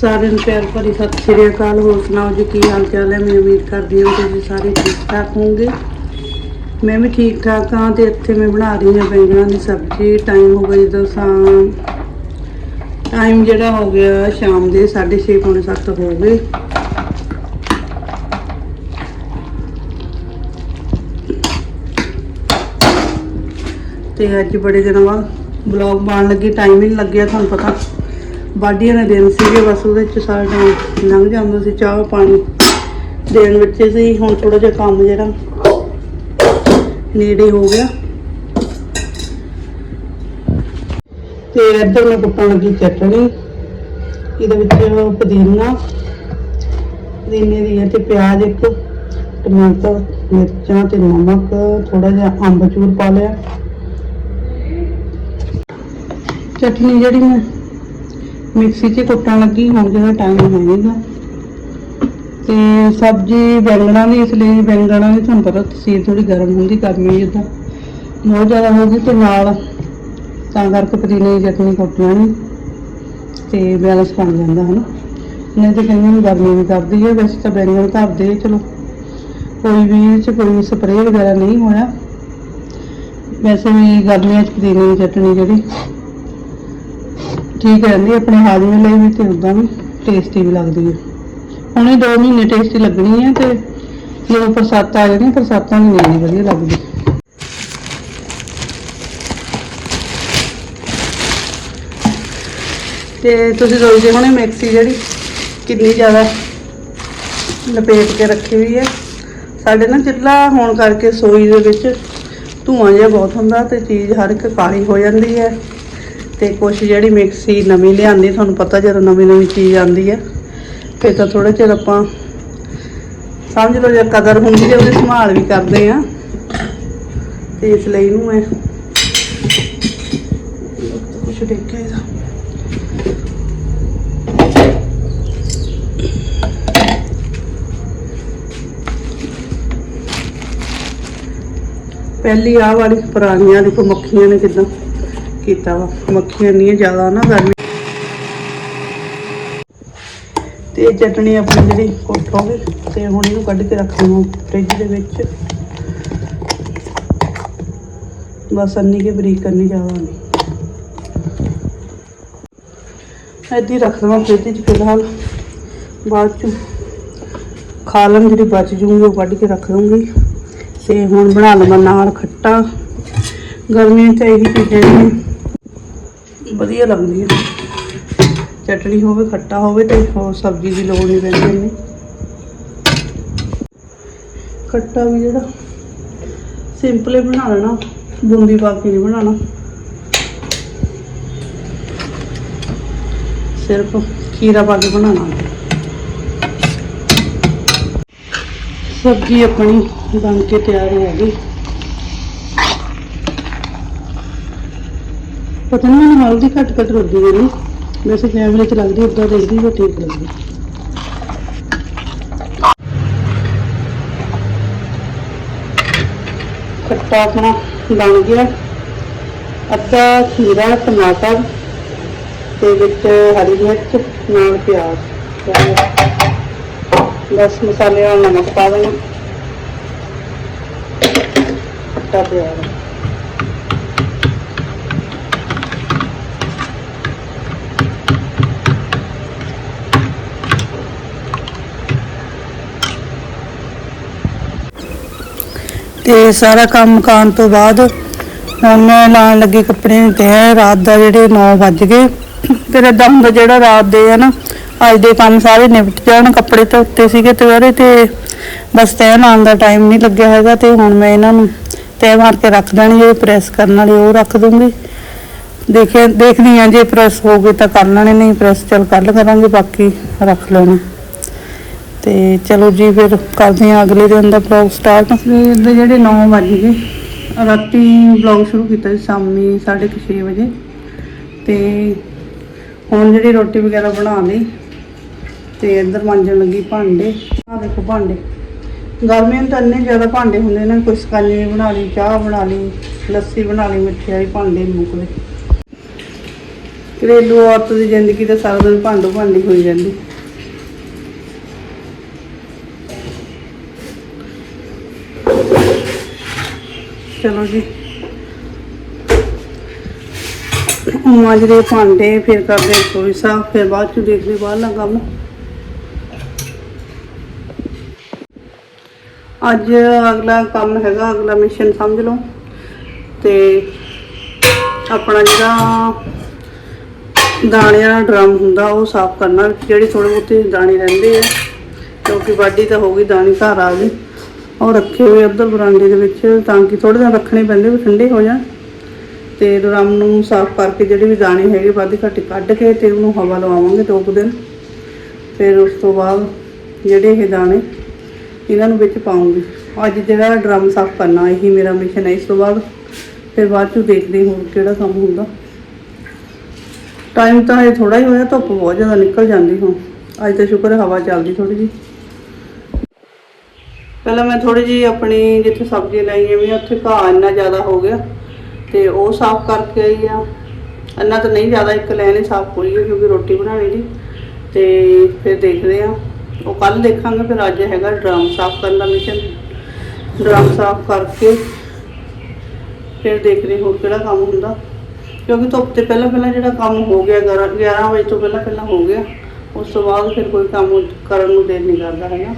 ਸਾਰਿਆਂ ਨੂੰ ਪਿਆਰ ਭਰੀ ਸਤਿ ਸ਼੍ਰੀ ਅਕਾਲ। ਹੋਰ ਸੁਣਾਓ ਜੀ, ਕੀ ਹਾਲ ਚਾਲ ਹੈ? ਮੈਂ ਉਮੀਦ ਕਰਦੀ ਹਾਂ ਤੁਸੀਂ ਸਾਰੇ ਠੀਕ ਠਾਕ ਹੋਵੋਗੇ। ਮੈਂ ਵੀ ਠੀਕ ਠਾਕ ਹਾਂ ਤੇ ਇੱਥੇ ਮੈਂ ਬਣਾ ਰਹੀ ਹਾਂ ਬੈਂਗਣਾਂ ਦੀ ਸਬਜ਼ੀ। ਟਾਈਮ ਹੋ ਗਿਆ ਜਦੋਂ ਸਾਂ ਟਾਈਮ ਜਿਹੜਾ ਹੋ ਗਿਆ ਸ਼ਾਮ ਦੇ 6:30 ਪੌਣੇ 7 ਹੋ ਗਏ। ਤੇ ਅੱਜ ਬੜੇ ਦਿਨਾਂ ਬਾਅਦ ਬਲੌਗ ਪਾਉਣ ਲੱਗੀ। ਟਾਈਮ ਹੀ ਨਹੀਂ ਲੱਗਿਆ ਤੁਹਾਨੂੰ ਪਤਾ। ਬਾਡੀਆਂ ਦੇ ਦਿਨ ਸੀਗੇ, ਬਸ ਉਹਦੇ ਚ ਸਾਰਾ ਟਾਈਮ ਲੰਘ ਜਾਂਦਾ ਸੀ, ਚਾਹ ਪਾਣੀ ਦੇਣ ਵਿੱਚ ਸੀ, ਹੁਣ ਥੋੜਾ ਜਿਹਾ ਕੰਮ ਜਿਹੜਾ ਨੇੜੇ ਹੋ ਗਿਆ। ਤੇ ਇੱਧਰ ਮੈਂ ਕੁੱਟਣ ਲੱਗੀ ਚਟਣੀ, ਇਹਦੇ ਵਿੱਚ ਪੁਦੀਨਾ, ਪੁਦੀਨੇ ਦੀ ਹੈ ਤੇ ਪਿਆਜ਼ ਇੱਕ, ਟਮਾਟਰ, ਮਿਰਚਾਂ ਤੇ ਨਮਕ ਥੋੜਾ ਜਿਹਾ ਅੰਬਚੂਰ ਪਾ ਲਿਆ। ਚਟਨੀ ਜਿਹੜੀ ਮੈਂ ਮਿਕਸੀ 'ਚ ਕੁੱਟਣ ਲੱਗੀ, ਹੁਣ ਜਿਹੜਾ ਟਾਈਮ ਹੈ ਨਹੀਂਗਾ ਤੇ ਸਬਜ਼ੀ ਬੈਂਗਣਾ ਦੀ, ਇਸ ਲਈ ਬੈਂਗਣਾ ਦੀ ਤੁਹਾਨੂੰ ਪਤਾ ਤਸੀਰ ਥੋੜੀ ਗਰਮ ਹੁੰਦੀ ਗਰਮੀ ਜਿੱਦਾਂ। ਬਹੁਤ ਜ਼ਿਆਦਾ ਹੋ ਗਈ ਤੇ ਨਾਲ ਤਾਂ ਕਰਕੇ ਪੁਦੀਨੇ ਦੀ ਚਟਨੀ ਕੁੱਟਣੀ ਲੈਣੀ। ਤੇ ਬੈਲੈਂਸ ਬਣ ਜਾਂਦਾ, ਹਨਾ। ਨਹੀਂ ਤੇ ਕਹਿੰਦੇ ਨੇ ਗਰਮੀ ਵੀ ਕਰਦੀ ਹੈ, ਵੈਸੇ ਤਾਂ ਬੈਂਗਣ ਧਰਦੇ ਚਲੋ। ਕੋਈ ਵੀ ਇਹ 'ਚ ਕੋਈ ਸਪਰੇਅ ਵਗੈਰਾ ਨਹੀਂ ਹੋਇਆ। ਵੈਸੇ ਵੀ ਗਰਮੀਆਂ 'ਚ ਪੁਦੀਨੇ ਦੀ ਚਟਨੀ ਜਿਹੜੀ ਠੀਕ ਰਹਿੰਦੀ ਹੈ ਆਪਣੇ ਹਾਜ਼ਮੇ ਲਈ ਵੀ ਤੇ ਉਦਾਂ ਵੀ ਟੇਸਟੀ ਵੀ ਲੱਗਦੀ ਹੈ ਹੁਣ ਇਹ 2 ਮਹੀਨੇ ਟੇਸਟੀ ਲੱਗਣੀ ਹੈ ਤੇ ਜਦੋਂ ਬਰਸਾਤਾਂ ਆ ਜਾਂਦੀਆਂ ਬਰਸਾਤਾਂ ਦੀ ਨਹੀਂ ਵਧੀਆ ਲੱਗਦੀ। ਤੇ ਤੁਸੀਂ ਸੋਚਦੇ ਹੋਣੇ ਮਿਕਸੀ ਜਿਹੜੀ, ਕਿੰਨੀ ਜ਼ਿਆਦਾ ਲਪੇਟ ਕੇ ਰੱਖੀ ਹੋਈ ਹੈ ਸਾਡੇ ਨਾ ਚਿੱਲਾ ਹੋਣ ਕਰਕੇ ਸੋਈ ਦੇ ਵਿੱਚ ਧੂਆਂ ਜਿਹਾ ਬਹੁਤ ਹੁੰਦਾ ਤੇ ਚੀਜ਼ ਹਰ ਇੱਕ ਕਾਲੀ ਹੋ ਜਾਂਦੀ ਹੈ ਤੇ ਕੁਛ ਜਿਹੜੀ ਮਿਕਸੀ ਨਵੀਂ ਲਿਆਂਦੀ, ਤੁਹਾਨੂੰ ਪਤਾ ਜਦੋਂ ਨਵੀਂ ਨਵੀਂ ਚੀਜ਼ ਆਉਂਦੀ ਹੈ ਫਿਰ ਤਾਂ ਥੋੜਾ ਚਿਰ ਆਪਾਂ ਸਮਝ ਲਓ ਜੇ ਕਦਰ ਹੁੰਦੀ ਹੈ ਉਹਦੀ ਸੰਭਾਲ ਵੀ ਕਰਦੇ ਆ। ਤੇ ਇਸ ਲਈ ਇਹਨੂੰ ਮੈਂ ਕੁਛ ਦੇਖਿਆ ਇਹਦਾ। ਪਹਿਲੀ ਆਹ ਵਾਲੀ ਪੁਰਾਣੀਆਂ, ਦੇਖੋ ਮੱਖੀਆਂ ਨੇ ਕਿਦਾਂ। ਕੀਤਾ ਵਾ। ਮੱਖੀਆਂ ਨਹੀਂ ਜ਼ਿਆਦਾ ਨਾ ਗਰਮੀ। ਤੇ ਚਟਣੀ ਆਪਣੀ ਜਿਹੜੀ ਕੁੱਟ ਹੋ ਗਈ ਤੇ ਹੁਣ ਇਹਨੂੰ ਕੱਢ ਕੇ ਰੱਖ ਲਵਾਂ ਫ੍ਰਿਜ ਦੇ ਵਿੱਚ। ਬਸ ਅੰਨੀ ਕੇ ਬਰੀਕ ਕਰਨੀ ਜ਼ਿਆਦਾ ਨਹੀਂ। ਇੱਦੀ ਰੱਖ ਲਵਾਂ ਫ੍ਰਿਜ 'ਚ ਫਿਲਹਾਲ। ਬਾਅਦ 'ਚ ਖਾ ਲਾਂ ਜਿਹੜੀ ਬਚ ਜੂਗੀ ਉਹ ਕੱਢ ਕੇ ਰੱਖ ਲਵਾਂਗੀ ਤੇ ਹੁਣ ਬਣਾ ਲਵਾਂ ਨਾਲ ਖੱਟਾ। ਗਰਮੀਆਂ 'ਚ ਇਹੀ ਚੀਜ਼ਾਂ ਜਿਹੜੀਆਂ ਵਧੀਆ ਲੱਗਦੀ ਹੈ। ਚਟਣੀ ਹੋਵੇ, ਖੱਟਾ ਹੋਵੇ ਤੇ ਹੋਰ ਸਬਜ਼ੀ ਦੀ ਲੋੜ ਨਹੀਂ ਪੈਂਦੀ ਇੰਨੀ। ਖੱਟਾ ਵੀ ਜਿਹੜਾ ਸਿੰਪਲ ਹੀ ਬਣਾ ਲੈਣਾ, ਬੂੰਦੀ ਪਾ ਕੇ ਨਹੀਂ ਬਣਾਉਣਾ। ਸਿਰਫ ਖੀਰਾ ਪਾ ਕੇ ਬਣਾਉਣਾ। ਸਬਜ਼ੀ ਆਪਣੀ ਬਣ ਕੇ ਤਿਆਰ ਹੋ ਗਈ। ਪਤਾ ਨਹੀਂ ਮੈਨੂੰ ਹਲਦੀ ਘੱਟ ਘੱਟ ਲੱਗਦੀ ਹੈ ਵੈਸੇ ਕੈਮਰੇ 'ਚ ਲੱਗਦੀ ਉਦਾਂ ਦੇਖਦੀ ਤਾਂ ਠੀਕ ਲੱਗਦੀ ਖੱਟਾ ਆਪਣਾ ਬਣ ਗਿਆ। ਅੱਧਾ ਖੀਰਾ, ਟਮਾਟਰ ਤੇ ਵਿੱਚ ਹਰੀ ਮਿਰਚ, ਨਾਲ ਪਿਆਜ਼। ਬਸ ਮਸਾਲੇ ਨਾਲ ਨਮਕ ਪਾ ਦੇਣਾ। ਖੱਟਾ ਪਿਆਜ਼। ਤੇ ਸਾਰਾ ਕੰਮ ਮੁਕਾਉਣ ਤੋਂ ਬਾਅਦ ਹੁਣ ਮੈਂ ਲਾਉਣ ਲੱਗੀ ਕੱਪੜੇ ਨੂੰ ਤੈਅ ਰਾਤ ਦਾ ਜਿਹੜੇ 9 ਵੱਜ ਗਏ। ਫਿਰ ਏਦਾਂ ਹੁੰਦਾ ਜਿਹੜਾ ਰਾਤ ਦੇ ਹੈ ਨਾ, ਅੱਜ ਦੇ ਕੰਮ ਸਾਰੇ ਨਿਪਟ ਜਾਣ, ਕੱਪੜੇ ਤਾਂ ਉੱਤੇ ਸੀਗੇ ਦੁਪਹਿਰੇ ਤੇ ਬਸ ਤੈਅ ਲਾਉਣ ਦਾ ਟਾਈਮ ਨਹੀਂ ਲੱਗਿਆ ਹੈਗਾ ਤੇ ਹੁਣ ਮੈਂ ਇਹਨਾਂ ਨੂੰ ਤੈਅ ਮਾਰ ਕੇ ਰੱਖ ਦੇਣੀ ਜਿਹੜੇ ਪ੍ਰੈਸ ਕਰਨ ਵਾਲੇ ਉਹ ਰੱਖ ਦੂੰਗੀ। ਦੇਖੇ, ਦੇਖਦੀ ਆ ਜੇ ਪ੍ਰੈਸ ਹੋ ਗਏ ਤਾਂ ਕਰ ਲੈਣੇ, ਨਹੀਂ ਪ੍ਰੈਸ ਚੱਲ ਕੱਲ ਕਰਾਂਗੇ, ਬਾਕੀ ਰੱਖ ਲੈਣੇ। ਤੇ ਚਲੋ ਜੀ ਫਿਰ ਕਰਦੇ ਹਾਂ ਅਗਲੇ ਦਿਨ ਦਾ ਵਲੌਗ ਸਟਾਰਟ ਸਵੇਰ ਦੇ ਜਿਹੜੇ 9 ਵੱਜ ਗਏ, ਰਾਤੀ ਵਲੌਗ ਸ਼ੁਰੂ ਕੀਤਾ ਸੀ ਸ਼ਾਮੀ 6:30 ਵਜੇ। ਤੇ ਹੁਣ ਜਿਹੜੀ ਰੋਟੀ ਵਗੈਰਾ ਬਣਾ ਲਈ, ਤੇ ਇੱਧਰ ਮਾਂਜਣ ਲੱਗੀ ਭਾਂਡੇ। ਆਹ ਦੇਖੋ ਭਾਂਡੇ। ਗਰਮੀਆਂ 'ਚ ਤਾਂ ਇੰਨੇ ਜ਼ਿਆਦਾ ਭਾਂਡੇ ਹੁੰਦੇ ਨੇ, ਕੋਈ ਸਕੰਜੀ ਬਣਾ ਲਈ, ਚਾਹ ਬਣਾ ਲਈ, ਲੱਸੀ ਬਣਾ ਲਈ, ਮਿੱਠੇ ਵਾਲੀ ਭਾਂਡੇ ਨੀ ਮੁੱਕਦੇ। ਘਰੇਲੂ ਔਰਤ ਦੀ ਜ਼ਿੰਦਗੀ ਤਾਂ ਸਾਰਾ ਦਿਨ ਭਾਂਡੋ ਭਾਂਡੀ ਹੋਈ ਜਾਂਦੀ। ਚਲੋ ਜੀ। ਮਾਜਰੇ ਭਾਂਡੇ ਫਿਰ ਕਰਦੇ ਰਸੋਈ ਸਾਫ਼, ਫਿਰ ਬਾਅਦ ਚ ਦੇਖਦੇ ਬਾਹਰਲਾ ਕੰਮ। ਅੱਜ ਅਗਲਾ ਕੰਮ ਹੈਗਾ, ਅਗਲਾ ਮਿਸ਼ਨ ਸਮਝ ਲਓ। ਤੇ ਆਪਣਾ ਜਿਹੜਾ ਦਾਣਿਆਂ ਦਾ ਡਰਮ ਹੁੰਦਾ, ਉਹ ਸਾਫ਼ ਕਰਨਾ, ਜਿਹੜੇ ਥੋੜੇ ਬਹੁਤੇ ਦਾਣੇ ਰਹਿੰਦੇ ਆ, ਕਿਉਂਕਿ ਵਾਢੀ ਤਾਂ ਹੋ ਗਈ, ਦਾਣੇ ਘਰ ਆ ਗਏ। ਉਹ ਰੱਖੇ ਹੋਏ ਉੱਧਰ ਬਰਾਂਡੇ ਦੇ ਵਿੱਚ, ਤਾਂ ਕਿ ਥੋੜੇ ਦਿਨ ਰੱਖਣੇ ਪੈਂਦੇ ਵੀ ਠੰਡੇ ਹੋ ਜਾਣ। ਤੇ ਡਰਮ ਨੂੰ ਸਾਫ਼ ਕਰਕੇ ਜਿਹੜੇ ਵੀ ਦਾਣੇ ਹੈਗੇ ਵੱਧ ਘੱਟ ਕੱਢ ਕੇ ਤੇ ਉਹਨੂੰ ਹਵਾ ਲਵਾਵਾਂਗੇ ਦੋ ਕੁ ਦਿਨ। ਫਿਰ ਉਸ ਤੋਂ ਬਾਅਦ ਜਿਹੜੇ ਇਹ ਦਾਣੇ ਇਹਨਾਂ ਨੂੰ ਵਿੱਚ ਪਾਉਂਗੀ। ਅੱਜ ਜਿਹੜਾ ਡਰਮ ਸਾਫ਼ ਕਰਨਾ, ਇਹੀ ਮੇਰਾ ਮਿਸ਼ਨ ਹੈ। ਇਸ ਤੋਂ ਬਾਅਦ ਫਿਰ ਬਾਅਦ 'ਚੋਂ ਦੇਖਦੇ ਹਾਂ ਕਿਹੜਾ ਕੰਮ ਹੁੰਦਾ। ਟਾਈਮ ਤਾਂ ਇਹ ਥੋੜਾ ਹੀ ਹੋਇਆ, ਧੁੱਪ ਬਹੁਤ ਜ਼ਿਆਦਾ ਨਿਕਲ ਜਾਂਦੀ ਹੁਣ। ਅੱਜ ਤਾਂ ਸ਼ੁਕਰ ਹਵਾ ਚੱਲਦੀ ਥੋੜੀ ਜੀ ਪਹਿਲਾਂ ਮੈਂ ਥੋੜੀ ਜੀ ਆਪਣੀ ਜਿੱਥੇ ਸਬਜ਼ੀ ਲਾਈਆਂ ਵੀ ਉੱਥੇ ਘਾਹ ਇੰਨਾ ਜ਼ਿਆਦਾ ਹੋ ਗਿਆ ਤੇ ਉਹ ਸਾਫ਼ ਕਰਕੇ ਆਈ ਆ। ਇੰਨਾ ਤਾਂ ਨਹੀਂ ਜ਼ਿਆਦਾ, ਇੱਕ ਲੈਣ ਹੀ ਸਾਫ਼ ਹੋਈ ਹੈ ਕਿਉਂਕਿ ਰੋਟੀ ਬਣਾਉਣੀ ਦੀ ਤੇ ਫਿਰ ਦੇਖਦੇ ਆ। ਉਹ ਕੱਲ ਦੇਖਾਂਗੇ, ਫਿਰ ਅੱਜ ਹੈਗਾ ਡਰਮ ਸਾਫ਼ ਕਰਨ ਦਾ ਮਿਸ਼ਨ। ਡਰਮ ਸਾਫ਼ ਕਰਕੇ ਫਿਰ ਦੇਖਦੇ ਹੋਰ ਕਿਹੜਾ ਕੰਮ ਹੁੰਦਾ। ਕਿਉਂਕਿ ਧੁੱਪ ਤੇ ਪਹਿਲਾਂ ਪਹਿਲਾਂ ਜਿਹੜਾ ਕੰਮ ਹੋ ਗਿਆ 11 ਵਜੇ ਤੋਂ ਪਹਿਲਾਂ ਪਹਿਲਾਂ ਹੋ ਗਿਆ। ਉਸ ਤੋਂ ਬਾਅਦ ਫਿਰ ਕੋਈ ਕੰਮ ਕਰਨ ਨੂੰ ਦਿਲ ਨਹੀਂ ਕਰਦਾ ਹੈਗਾ